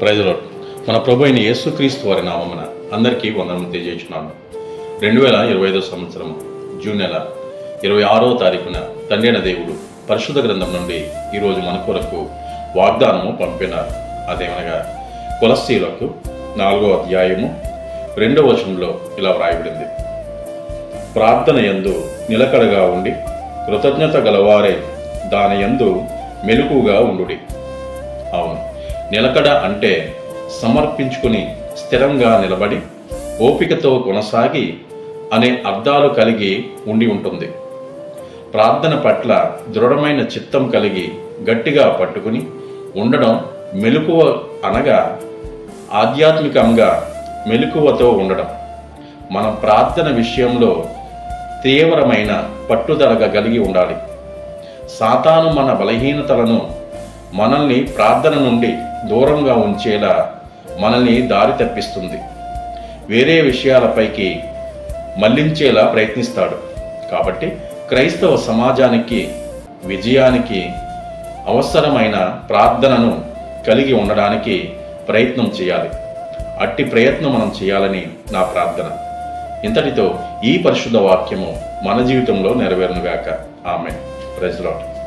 ప్రజలు మన ప్రభు అయిన యేసుక్రీస్తు వారి నామమున అందరికీ వందనం తెలియజేస్తున్నాను రెండు వేల ఇరవై ఐదో సంవత్సరం జూన్ నెల ఇరవై ఆరో తారీఖున తండ్రైన దేవుడు పరిశుద్ధ గ్రంథం నుండి ఈరోజు మన కొరకు వాగ్దానము పంపినారు. అదేమనగా కొలస్తీలకు నాలుగో అధ్యాయము రెండవ వచనంలో ఇలా వ్రాయబడింది. ప్రార్థన యందు నిలకడగా ఉండి కృతజ్ఞత గలవారే దాని యందు మెలకుగా ఉండుడి. అవును. నిలకడ అంటే సమర్పించుకుని స్థిరంగా నిలబడి ఓపికతో కొనసాగి అనే అర్థాలు కలిగి ఉండి ఉంటుంది. ప్రార్థన పట్ల దృఢమైన చిత్తం కలిగి గట్టిగా పట్టుకుని ఉండడం మెలకువ అనగా ఆధ్యాత్మికంగా మెలకువతో ఉండడం. మన ప్రార్థన విషయంలో తీవ్రమైన పట్టుదలగా కలిగి ఉండాలి. సాతాను మన బలహీనతలను మనల్ని ప్రార్థన నుండి దూరంగా ఉంచేలా మనల్ని దారి తప్పిస్తుంది. వేరే విషయాలపైకి మళ్ళించేలా ప్రయత్నిస్తాడు. కాబట్టి క్రైస్తవ సమాజానికి విజయానికి అవసరమైన ప్రార్థనను కలిగి ఉండడానికి ప్రయత్నం చేయాలి. అట్టి ప్రయత్నం మనం చేయాలని నా ప్రార్థన. ఇంతటితో ఈ పరిశుద్ధ వాక్యము మన జీవితంలో నెరవేరునుగాక. ఆమె ప్రజలాట్